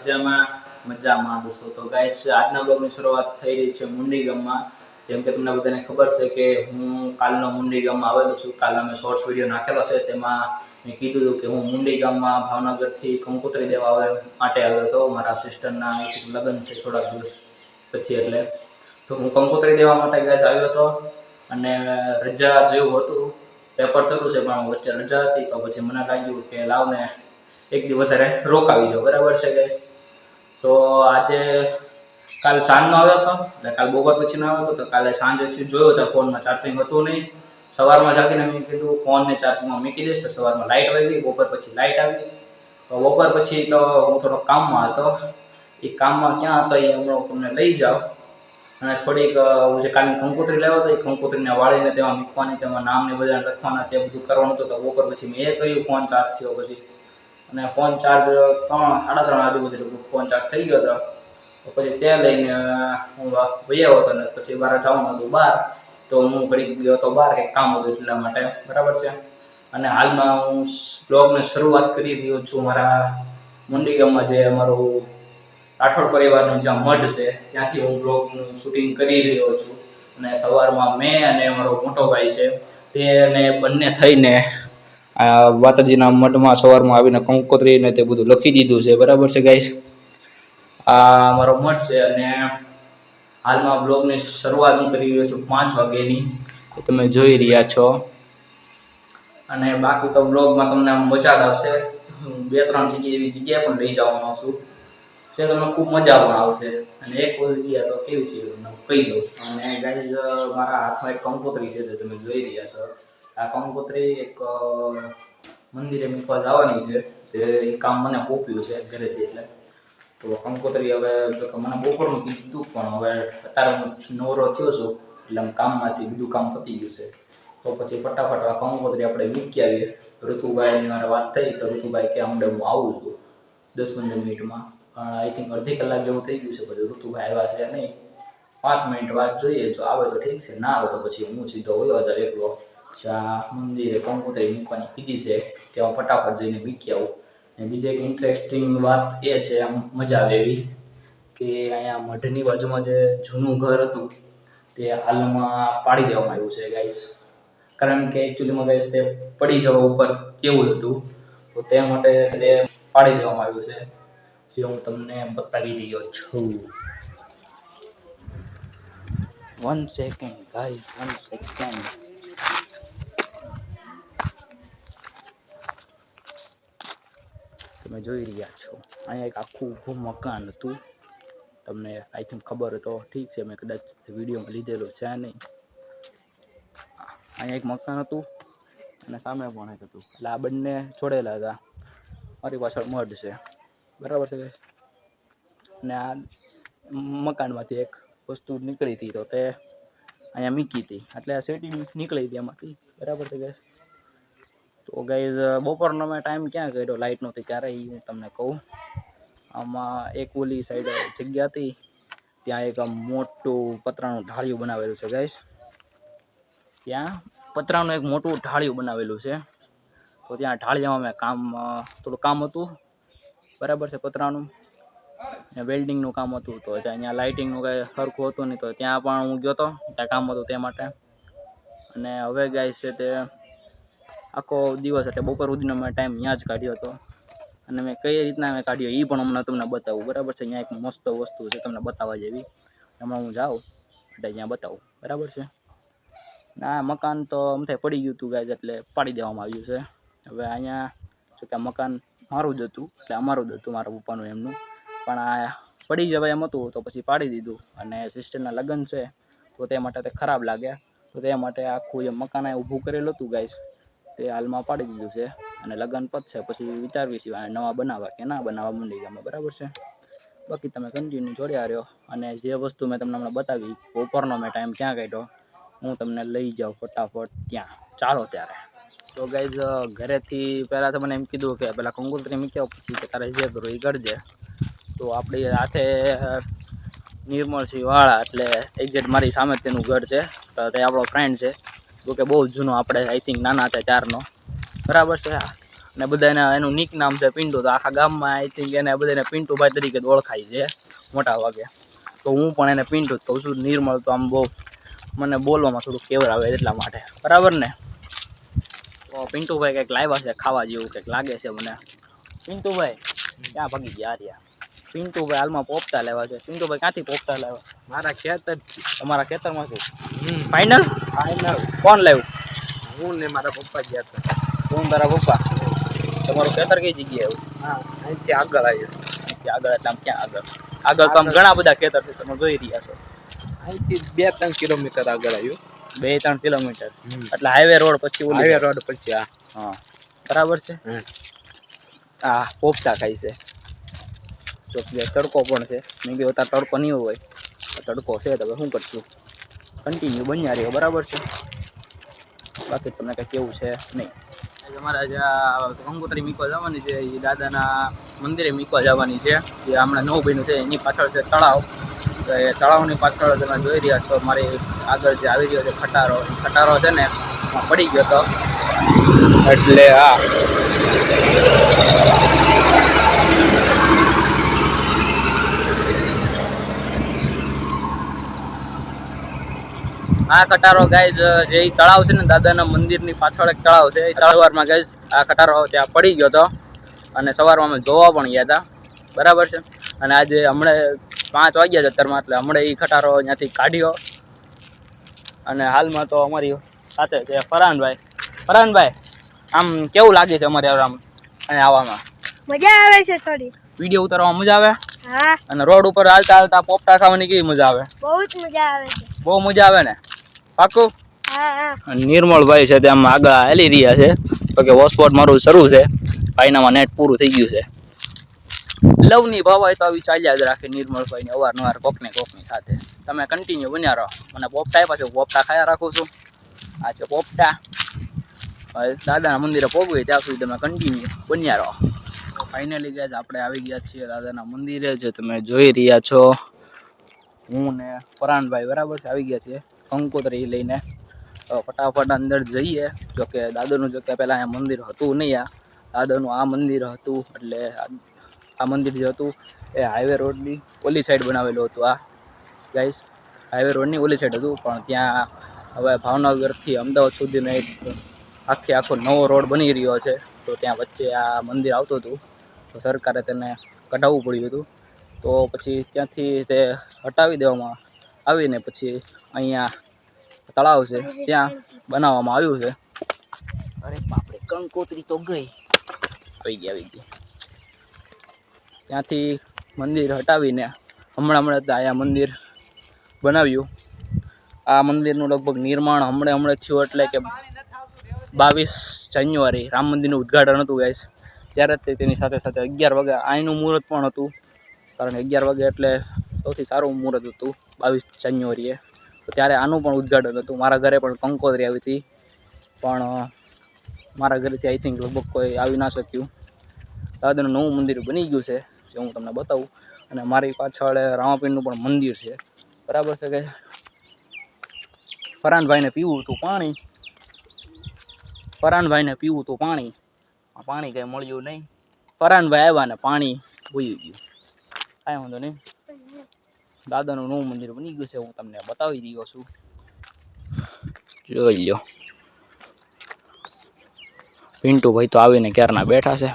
મજામાં મજામાં દોસ્તો. તો ગાઈસ આજના બ્લોગની શરૂઆત થઈ રહી છે મુંડી ગામમાં. જેમ કે તમને બધાને ખબર છે કે હું કાલનો મુંડી ગામમાં આવેલો છું. કાલ અમે શોર્ટ્સ વીડિયો નાખેલો છે. તેમાં મેં કીધું હતું કે હું મુંડી ગામમાં ભાવનગરથી કંકોત્રી દેવા આવે માટે આવ્યો હતો. મારા સિસ્ટરના લગ્ન છે થોડા દિવસ પછી એટલે. તો હું કંકોત્રી દેવા માટે ગાઈસ આવ્યો હતો. અને રજા જેવું હતું. પેપર શરૂ છે, પણ વચ્ચે રજા હતી. તો પછી મને લાગ્યું કે લાવને એક દિવસ વધારે રોકાવી દો બરાબર છે ગેસ તો આજે કાલ સાંજનો આવ્યો હતો. એટલે કાલ બપોર પછીનો આવ્યો હતો, તો કાલે સાંજે જોયો તો ફોનમાં ચાર્જિંગ હતું નહીં. સવારમાં જાગીને મેં કીધું, ફોનને ચાર્જિંગમાં મૂકી દઈશ. તો સવારમાં લાઇટ આવી ગઈ, બપોર પછી લાઇટ આવી. તો બપોર પછી તો હું થોડો કામમાં હતો. એ કામમાં ક્યાં હતો એ હમણાં તમને લઈ જાઉં. અને થોડીક હું જે કાલની કંકોત્રી લેવો હતો, એ કંકોત્રીને વાળીને તેમાં મૂકવાની, તેમાં નામને બધાને લખવાના, તે બધું કરવાનું હતું. તો બપોર પછી મેં એ કર્યું, ફોન ચાર્જ થયો પછી. અને ફોન ચાર્જ ત્રણ, સાડા ત્રણ આજુબાજુ ફોન ચાર્જ થઈ ગયો હતો. તો પછી તે લઈને હું વહી હતો ને, પછી બહાર જવાનું હતું બહાર. તો હું ઘડીક ગયો હતો બહાર કંઈક કામ હતું એટલા માટે. બરાબર છે? અને હાલમાં હું બ્લોગની શરૂઆત કરી રહ્યો છું મારા મુંડી ગામમાં જે અમારું રાઠોડ પરિવારનું જ્યાં મઢ છે, ત્યાંથી હું બ્લોગનું શૂટિંગ કરી રહ્યો છું. અને સવારમાં મેં અને મારો મોટો ભાઈ છે તેને બંને થઈને આ માતાજીના મઢમાં સવારમાં આવીને કંકોત્રી ને તે બધું લખી દીધું છે. બરાબર છે ગાઈસ આ મારો મઠ છે અને હાલમાં બ્લોગની શરૂઆત હું કરી રહ્યો છું પાંચ વાગ્યાની. તમે જોઈ રહ્યા છો. અને બાકી તો બ્લોગમાં તમને મજા આવશે. બે ત્રણ જગ્યાએ એવી જગ્યાએ પણ લઈ જવાનો છું. તે તમને ખૂબ મજા પણ આવશે. અને એક જગ્યા તો કેવી છે કહી દઉં અને ગાઈઝ મારા હાથમાં એક કંકોત્રી છે, તે તમે જોઈ રહ્યા છો. આ કંકોત્રી એક મંદિરે મૂકવા જવાની છે. જે એ કામ મને પોપ્યું છે ઘરેથી એટલે. તો કંકોત્રી હવે મને બપોરનું કીધું પણ હવે અત્યારે હું નવરો થયો છું, એટલે કામમાંથી બધું કામ પતી ગયું છે. તો પછી ફટાફટ આ કંકોત્રી આપણે મૂકી આવીએ. ઋતુભાઈની મારે વાત થઈ તો ઋતુભાઈ કે હમણાં હું આવું છું. દસ પંદર મિનિટમાં. પણ આઈ થિંક અડધી કલાક જેવું થઈ ગયું છે, પછી ઋતુભાઈ આવ્યા છે નહીં. પાંચ મિનિટ વાત જોઈએ, જો આવે તો ઠીક છે, ના આવે તો પછી હું સીધો હોય હજાર એકલો. જ્યાં મંદિરે કંકોત્રી મૂકવાની કીધી છે હું ફટાફટ જઈને વીખી આવું. અને બીજી એક ઇન્ટરેસ્ટિંગ વાત એ છે, આમ મજા આવે એવી, કે અહીંયા મઢની બાજુમાં જે જૂનું ઘર હતું, તે હાલમાં પાડી દેવામાં આવ્યું છે ગાઈસ કારણ કે એકચ્યુઅલીમાં ગાઈસ તે પડી જવા ઉપર કેવું હતું, તો તે માટે તે પાડી દેવામાં આવ્યું છે, જે હું તમને બતાવી રહ્યો છું. One second guys one second તમે જોઈ રહ્યા છો. અહીંયા એક આખું ઊભું મકાન હતું. તમને આઈ થિંક ખબર તો ઠીક છે, મેં કદાચ વિડીયોમાં લીધેલો છે નહીં. અહીંયા એક મકાન હતું અને સામે પણ એક હતું. એટલે આ બંને જોડેલા હતા. મારી પાછળ મઢ છે. બરાબર છે? અને આ મકાનમાંથી એક વસ્તુ નીકળી હતી તો તે અહીંયા મીકી હતી. એટલે આ સેટી નીકળી હતી એમાંથી. બરાબર છે ગેસ તો ગાઈઝ બપોરનો મેં ટાઈમ ક્યાં કર્યો લાઇટ નહોતી ત્યારે એ હું તમને કહું? આમાં એક ઓલી સાઈડ જગ્યા હતી, ત્યાં એક મોટું પતરાનું ઢાળિયું બનાવેલું છે ગાઈઝ ત્યાં પતરાનું એક મોટું ઢાળિયું બનાવેલું છે. તો ત્યાં ઢાળિયામાં મેં કામ થોડું કામ હતું. બરાબર છે પતરાનું? ને વેલ્ડિંગનું કામ હતું. તો ત્યાં અહીંયા લાઇટિંગનું કાંઈ સરખું હતું નહીં. તો ત્યાં પણ હું ગયો હતો ત્યાં કામ હતું તે માટે. અને હવે ગાઈસ છે તે આખો દિવસ એટલે બપોર સુધીનો મેં ટાઈમ ત્યાં જ કાઢ્યો હતો. અને મેં કઈ રીતના મેં કાઢ્યો એ પણ હમણાં તમને બતાવું. બરાબર છે? અહીંયા એક મસ્ત વસ્તુ છે તમને બતાવવા જેવી. હમણાં હું જાઉં, એટલે ત્યાં બતાવું. બરાબર છે? ના, મકાન તો અમથે પડી ગયું હતું ગાય એટલે પાડી દેવામાં આવ્યું છે. હવે અહીંયા જો કે આ મકાન મારું જ હતું, એટલે અમારું જ હતું, મારા પપ્પાનું એમનું. પણ આ પડી જવાય એમ હતું, તો પછી પાડી દીધું. અને સિસ્ટરના લગ્ન છે, તો તે માટે તે ખરાબ લાગ્યા. તો તે માટે આખું જે મકાન આ ઊભું કરેલું હતું ગાઈસ તે હાલમાં પાડી દીધું છે અને લગ્ન પતશે પછી વિચારવી સિવાય નવા બનાવવા કે ના બનાવવા મંડી ગયા બરાબર છે? બાકી તમે કન્ટિન્યુ જોડ્યા રહ્યો અને જે વસ્તુ મેં તમને હમણાં બતાવી બપોરનો મેં ટાઈમ ક્યાં કાઢ્યો? હું તમને લઈ જાઉં ફટાફટ ત્યાં. ચાલો ત્યારે. તો ગાઈઝ ઘરેથી પહેલાં તો મને એમ કીધું કે પહેલાં કંકોત્રી મૂક્યા પછી કે તારે જે કરવું એ કરજે. તો આપણી સાથે નિર્મળસિંહ વાળા એટલે એક્ઝેક્ટ મારી સામે તેનું ઘર છે. તો તે આપણો ફ્રેન્ડ છે. કે બહુ જૂનો આપણે આઈ થિંક નાના હતા ચારનો બરાબર છે? અને બધાને એનું નિક નામ છે પિન્ટુ. તો આખા ગામમાં આઈ થિંક એને બધાને પિન્ટુભાઈ તરીકે ઓળખાય છે, મોટા ભાગે. તો હું પણ એને પિન્ટુ જ કહું છું. નિર્મળ તો આમ બહુ મને બોલવામાં થોડું કેવર આવે એટલા માટે. બરાબર ને? તો પિન્ટુભાઈ કંઈક લાવ્યા છે ખાવા જેવું કંઈક લાગે છે મને. પિન્ટુભાઈ, ક્યાં ભાગી ગયા રહ્યા? પિન્ટુભાઈ હાલમાં પોપટા લેવા છે. પિન્ટુભાઈ ક્યાંથી પોપટા લેવા? મારા ખેતર તમારા ખેતરમાં હમ. ફાઇનલ ફાઇનલ કોણ લાવ્યું હું ને મારા પપ્પા ગયા હતા. હું મારા તારા પપ્પા? તમારું ખેતર કઈ જગ્યાએ હા અહીંથી આગળ આવ્યો અહીંથી આગળ એટલે આમ ક્યાં આગળ? આગળ તો આમ ઘણા બધા ખેતર છે તમે જોઈ રહ્યા છો. અહીંથી બે ત્રણ કિલોમીટર આગળ આવ્યું. બે ત્રણ કિલોમીટર એટલે હાઈવે રોડ પછી હાઈવે રોડ પછી આ હા. બરાબર છે? હા આ પોપટા ખાય છે. જો તડકો પણ છે. મેં કીધું તડકો નહીં હોય. તડકો છે, તો હવે શું કરશું? કન્ટિન્યુ બન્યા રહ્યો બરાબર છે? બાકી તમને કંઈ કેવું છે નહીં. અમારા જે કંકોત્રી મીકવા જવાની છે એ દાદાના મંદિરે મીકવા જવાની છે. જે હમણાં નવું બન્યું છે, એની પાછળ છે તળાવ. તો એ તળાવની પાછળ તમે જોઈ રહ્યા છો, મારી આગળ જે આવી રહ્યો છે ખટારો. ખટારો છે ને પડી ગયો હતો. એટલે હા. આ કટારો ગાઈઝ જે તળાવ છે ને દાદાના મંદિરની પાછળ એક તળાવ છે. એ તળાવમાં ગાઈઝ આ કટારો ત્યાં પડી ગયો હતો. અને સવારમાં અમે જોવા પણ ગયા હતા બરાબર છે? અને આજે હમણાં પાંચ વાગ્યા છે અત્યારમાં એટલે હમણાં એ ખટારો ત્યાંથી કાઢ્યો. અને હાલમાં તો અમારી સાથે છે ફરહાનભાઈ. ફરહાનભાઈ આમ કેવું લાગે છે અમારે આમ અહીંયા આવવામાં મજા આવે છે થોડી. વીડિયો ઉતારવામાં મજા આવે? હા. અને રોડ ઉપર હાલતા હાલતા પોપટા ખાવાની કેવી મજા આવે? બહુ જ મજા આવે છે. બહુ મજા આવે ને? પાકું? નિર્મળભાઈ છે તે આમ આગળ હેલી રહ્યા છે. તો કે હોટસ્પોટ મારું શરૂ છે. ભાઈનામાં નેટ પૂરું થઈ ગયું છે. લવની ભાવાય તો આવી ચાલ્યા જ રાખે નિર્મળભાઈની અવારનવાર કોકને કોકની સાથે. તમે કન્ટિન્યુ બન્યા રહો. મને પોપટા આપ્યા છે પોપટા ખાયા રાખું છું. આ છે પોપટા. દાદાના મંદિરે પોગવી ત્યાં સુધી તમે કન્ટિન્યુ બન્યા રહો. ફાઇનલી ગયા આપણે આવી ગયા છીએ દાદાના મંદિરે. જે તમે જોઈ રહ્યા છો. હું ને પરાણભાઈ બરાબર છે. આવી ગયા છીએ. કંકોત્રી લઈને ફટાફટ અંદર જઈએ. જોકે દાદાનું જોકે પહેલાં અહીંયા મંદિર હતું નહીં આ. દાદરનું આ મંદિર હતું, એટલે આ મંદિર જે હતું એ હાઈવે રોડની ઓલી સાઈડ બનાવેલું હતું આ. ગાઈસ હાઈવે રોડની ઓલી સાઈડ હતું, પણ ત્યાં હવે ભાવનગરથી અમદાવાદ સુધીનો એક આખે આખો નવો રોડ બની રહ્યો છે. તો ત્યાં વચ્ચે આ મંદિર આવતું હતું. તો સરકારે તેને કઢાવવું પડ્યું હતું. તો પછી ત્યાંથી તે હટાવી દેવામાં આવીને પછી અહીંયા તળાવ છે ત્યાં બનાવવામાં આવ્યું છે. અરે બાપરે કંકોત્રી તો ગઈ. આવી ગઈ આવી ગઈ. ત્યાંથી મંદિર હટાવીને હમણાં હમણાં અહીંયા મંદિર બનાવ્યું. આ મંદિરનું લગભગ નિર્માણ હમણાં હમણાં થયું એટલે કે બાવીસ જાન્યુઆરી રામ મંદિરનું ઉદ્ઘાટન હતું ગાઈસ ત્યારે જ તેની સાથે સાથે અગિયાર વાગે અહીંનું મુહૂર્ત પણ હતું. કારણ કે અગિયાર વાગે એટલે સૌથી સારું મુહૂર્ત હતું. બાવીસ જાન્યુઆરીએ. તો ત્યારે આનું પણ ઉદ્ઘાટન હતું. મારા ઘરે પણ કંકોત્રી આવી હતી. પણ મારા ઘરેથી આઈ થિંક લગભગ કોઈ આવી ના શક્યું. દાદાનું નવું મંદિર બની ગયું છે, જે હું તમને બતાવું. અને મારી પાછળ રામાપીરનું પણ મંદિર છે. બરાબર છે કે? ફરાનભાઈને પીવું હતું પાણી. ફરાનભાઈને પીવું હતું પાણી. પાણી કંઈ મળ્યું નહીં. ફરાનભાઈ આવ્યા ને પાણી ભૂઈ ગયું. કાંઈ વાંધો નહીં. દાદાનું નવું મંદિર બની ગયું છે હું તમને બતાવી રહ્યો છું. જોઈ લો પિન્ટુભાઈ તો આવીને ક્યારના બેઠા છે?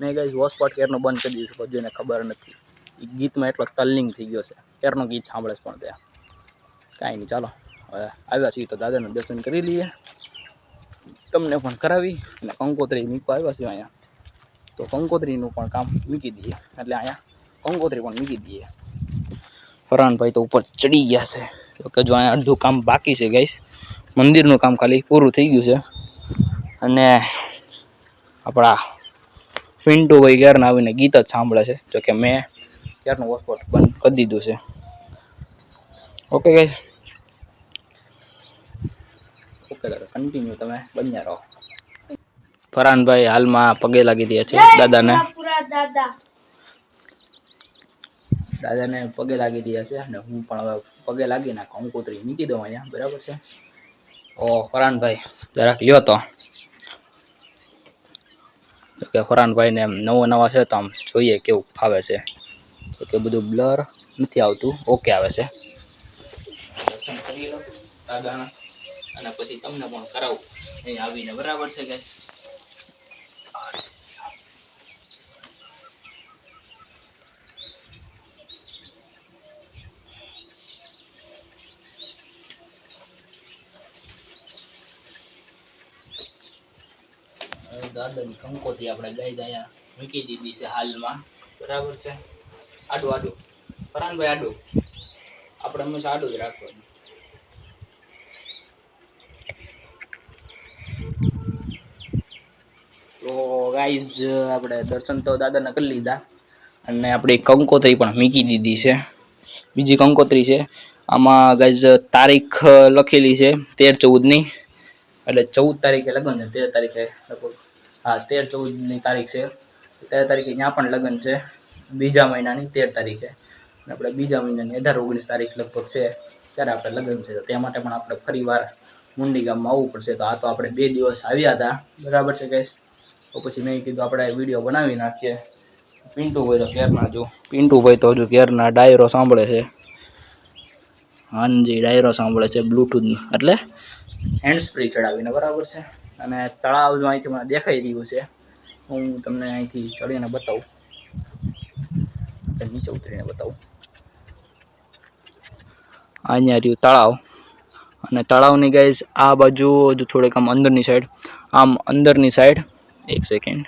મેં કઈ હોસ્પોટ કેરનો બંધ કરી દીધું છે જેને ખબર નથી. એ ગીતમાં એટલો તલ્લિંગ થઈ ગયો છે. કેરનો ગીત સાંભળે છે પણ ત્યાં કાંઈ નહીં ચાલો. હવે આવ્યા છીએ તો દાદાનું દર્શન કરી લઈએ. તમને પણ કરાવી અને કંકોત્રી મૂકવા આવ્યા છે અહીંયા. તો કંકોત્રીનું પણ કામ મૂકી દઈએ. એટલે અહીંયા કંકોત્રી પણ મૂકી દઈએ. ફરહાનભાઈ તો ઉપર ચડી ગયા છે. તો કે જો અહીંયા અડધું કામ બાકી છે ગાઈસ મંદિરનું કામ ખાલી પૂરું થઈ ગયું છે. અને આપણા પિન્ટુભાઈ ક્યારના આવીને ગીત જ સાંભળે છે. જો કે મેં ક્યારનું હોસ્પોટ બંધ કરી દીધું છે. ઓકે ગાઈસ ઓકે દાદા કન્ટિન્યુ તમે બન્યા રહો. ફરહાનભાઈ હાલમાં પગે લાગી રહ્યા છે દાદાને. દાદા. દાદાને પગે લાગી રહ્યા છે અને હું પણ હવે પગે લાગી નાખું કંકોત્રી મૂકી દઉં અહીંયા, બરાબર છે? ઓ, ફરાનભાઈ, જરાક લ્યો તો. કે ફરાનભાઈને નવો નવા છે તો આમ જોઈએ કેવું ફાવે છે. તો કે બધું બ્લર નથી આવતું ઓકે આવે છે. દાદાના. અને પછી તમને પણ કરાવું. અહીં આવીને બરાબર છે કે? દાદાની કંકોત્રી આપણે ગાય અહીંયા મૂકી દીધી છે હાલમાં. બરાબર છે? આડું આડું. ફરાનભાઈ આડું. આપણે હંમેશા આડું જ રાખવાનું. તો ગાઈઝ, આપણે દર્શન તો દાદાને કરી લીધા અને આપણે કંકોત્રી પણ મૂકી દીધી છે. બીજી કંકોત્રી છે. આમાં ગાઈઝ તારીખ લખેલી છે તેર ચૌદની. એટલે ચૌદ તારીખે લગ્ન છે, તેર તારીખે લગભગ. હા, તેર ચૌદની તારીખ છે. તેર તારીખે ત્યાં પણ લગ્ન છે. બીજા મહિનાની તેર તારીખે. આપણે બીજા મહિનાની અઢાર, ઓગણીસ તારીખ લગભગ છે. ત્યારે આપણે લગ્ન છે. તો તે માટે પણ આપણે ફરીવાર મુંડી ગામમાં આવવું પડશે. તો આ તો આપણે બે દિવસ આવ્યા હતા. બરાબર છે ગેસ તો પછી મેં કીધું આપણે વીડિયો બનાવી નાખીએ. પિન્ટુભાઈ તો કેરના જો? પિન્ટુભાઈ તો હજુ કેરના ડાયરો સાંભળે છે? હાજી, ડાયરો સાંભળે છે બ્લૂટૂથ એટલે હેન્ડ સ્પ્રી ચડાવીને, બરાબર છે? અને તળાવ જો અહીંથી મને દેખાઈ રહ્યું છે, હું તમને અહીંથી ચડીને બતાવું. નીચે ઉતરીને બતાવું. અહીંયા રહ્યું તળાવ. અને તળાવની ગાઈઝ આ બાજુ હજુ થોડીક આમ અંદરની સાઈડ આમ અંદરની સાઈડ એક સેકન્ડ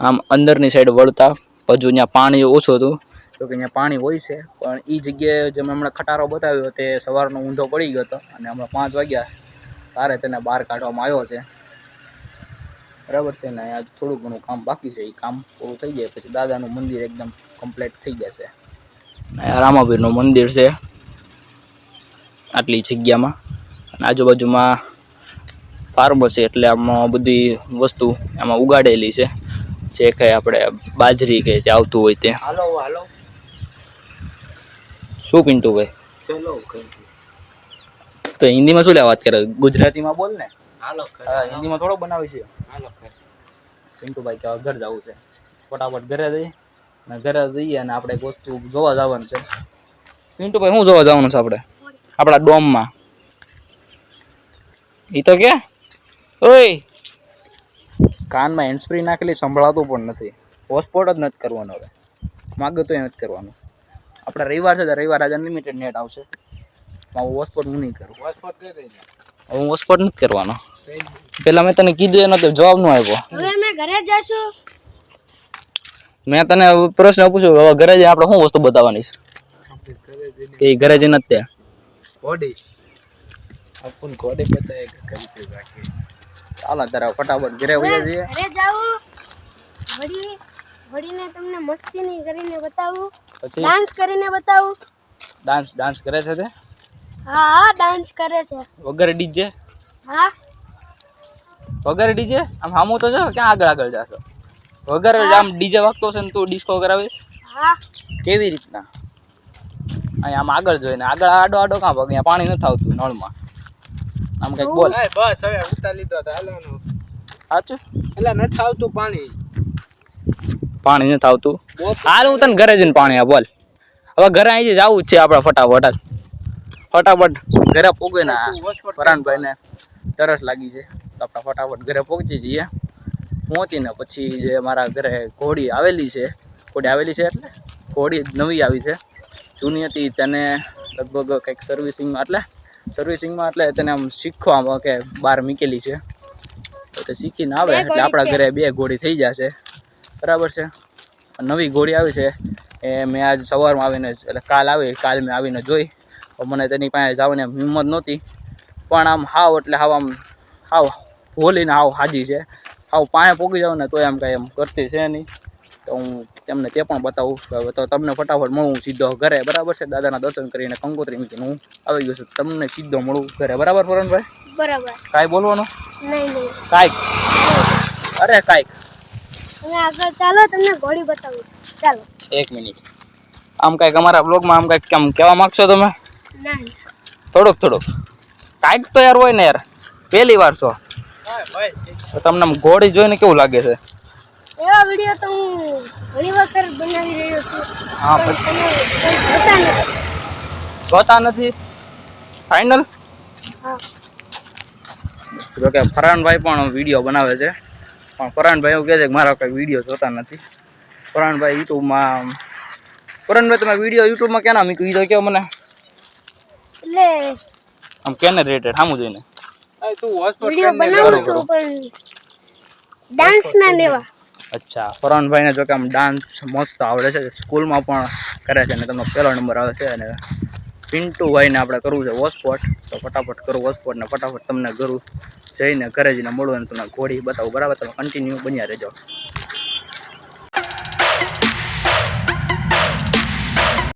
આમ અંદરની સાઈડ વળતા હજુ ત્યાં પાણી ઓછું હતું. જોકે અહીંયા પાણી હોય છે, પણ એ જગ્યાએ જે મેં હમણાં ખટારો બતાવ્યો તે સવારનો ઊંધો પડી ગયો હતો, અને હમણાં પાંચ વાગ્યા. તારે તેને બહાર કાઢવામાં આવ્યો છે. બરાબર છે ને આજ થોડું ઘણું કામ બાકી છે એ કામ પૂરું થઈ જાય પછી દાદાનું મંદિર એકદમ કમ્પ્લીટ થઈ જશે. રામાપીરનું મંદિર છે આટલી જગ્યામાં. અને આજુબાજુમાં ફાર્મ છે એટલે આમાં બધી વસ્તુ એમાં ઉગાડેલી છે. જે કંઈ આપણે બાજરી કે જે આવતું હોય તે. હાલો હાલો. શું પિન્ટુભાઈ? ચલો તો હિન્દીમાં શું લે વાત કરે? ગુજરાતીમાં બોલ ને. હિન્દીમાં થોડો બનાવી છે. પિન્ટુભાઈ કે ઘર જવું છે. ફટાફટ ઘરે જઈએ. અને ઘરે જઈએ અને આપણે એક વસ્તુ જોવા જવાનું છે. પિન્ટુભાઈ શું જોવા જવાનું છે આપણે? આપણા ડોમમાં. એ તો કે? ઓય! કાનમાં હેન્ડસ્પ્રી નાખેલી સંભળાતું પણ નથી. હોસ્પોટ જ નથી કરવાનો હવે. માગે તો એ નથી કરવાનું. આપણે રવિવાર છે રવિવાર આજે અનલિમિટેડ નેટ આવશે. હું હોસ્પોટ હું નહીં કરું. હવે હું હોસ્પોટ નથી કરવાનો. પેલા મેં તને કીધું એનો તો જવાબ ન આપ્યો. હવે અમે ઘરે જશું. મેં તને પ્રશ્ન પૂછ્યો હવે ઘરે જઈને આપણે શું વસ્તુ બતાવવાની છે? કે ઘરે જઈને જ તે કોડી. આપણ કોડી બતાવે કે તે રાખે. ચાલો તારા ફટાફટ ઘરે વયા જઈએ. ઘરે જાવું. વળી વળીને તમને મસ્તીની કરીને બતાવું. પછી? ડાન્સ કરીને બતાવું. ડાન્સ ડાન્સ કરે છે તે? હા હા ડાન્સ કરે છે. વગર ડીજે હા. વગર ડીજે આમ હામો તો જો ક્યાં આગળ આગળ જાશો? વગર આમ ડીજે વાગતો છે ને તું ડિસ્કો કરાવીશ? હા. કેવી રીતના? અહીંયા આમ આગળ જોઈને આગળ આડો આડો કાં પગ અહીંયા પાણી નથી આવતું નળમાં. આમ કંઈક બોલ. એ બસ હવે ઉતાર લીધો તો હાલો સાચું? એટલે નથી આવતું પાણી. પાણી નથી આવતું? બહુ હાલ હું તને ઘરે જઈને પાણી આ બોલ હવે ઘરે અહીંથી જવું જ છે આપણે ફટાફટ હાલ. ફટાફટ ઘરે પોગે ને પરાણભાઈ ને તરસ લાગી છે. તો આપણે ફટાફટ ઘરે પહોંચી જઈએ. પહોંચીને પછી જે મારા ઘરે ઘોડી આવેલી છે ઘોડી આવેલી છે એટલે ઘોડી નવી આવી છે. જૂની હતી તેને લગભગ કંઈક સર્વિસિંગમાં એટલે સર્વિસિંગમાં એટલે તેને આમ શીખવામાં કે બહાર મૂકેલી છે. તો તે શીખીને આવે એટલે આપણા ઘરે બે ઘોડી થઈ જશે બરાબર છે? નવી ઘોડી આવી છે. એ મેં આજ સવારમાં આવીને એટલે કાલ આવી કાલ મેં આવીને જોઈ. મને તેની પાસે જવાની આમ હિંમત નહોતી. પણ આમ હાવ એટલે હાવ આમ હાવ બોલીને હાવ હાજી છે. હાવ પાસે પોગી જાવ ને તોય એમ કાંઈ એમ કરતી છે નહીં. તો હું તેમને તે પણ બતાવું તો તમને ફટાફટ મળું સીધો ઘરે. બરાબર છે? દાદાના દર્શન કરીને કંકોત્રી મૂકીને હું આવી ગયો છું. તમને સીધો મળું ઘરે. બરાબર ફરણભાઈ? બરાબર. કાંઈ બોલવાનું? નહીં નહીં. કાંઈક. અરે કાંઈક. આગળ ચાલો તમને ઘોડી બતાવું ચાલો. એક મિનિટ. આમ કાંઈક અમારા બ્લોગમાં આમ કાંઈક કેમ કહેવા માગશો તમે? થોડુંક થોડુંક. કાંઈક તો યાર હોય ને યાર. પહેલી વાર છો. તમને ઘોડી જોઈને કેવું લાગે છે? એવા વીડિયો તો હું ઘણી વખત બનાવી રહ્યો છું. હા પણ પછી જોતા નથી. ફાઇનલ જો કે ફરહાનભાઈ પણ વીડિયો બનાવે છે. પણ ફરાણભાઈ એવું કહે છે કે મારા કંઈ વીડિયો જોતા નથી. ફરહાનભાઈ યુટ્યુબમાં ફરહાનભાઈ તમે વીડિયો યુટ્યુબમાં કેના મૂક્યું? એ તો કહો મને. એટલે આમ કેને રિલેટેડ સામું જોઈને. આ તું વીડિયો બનાવું છું પણ ડાન્સ ના લેવા. અચ્છા ફરહાનભાઈને જો કે આમ ડાન્સ મસ્ત આવડે છે. સ્કૂલમાં પણ કરે છે અને તમને પહેલો નંબર આવે છે અને પિન્ટુભાઈને આપણે કરવું છે વોસ્પોટ તો ફટાફટ કરું વોસ્પોટ ને ફટાફટ તમને કરું જઈને ઘરે જઈને મળવું અને તમને ઘોડી બતાવું. બરાબર? તમે કન્ટિન્યુ બન્યા રહેજો.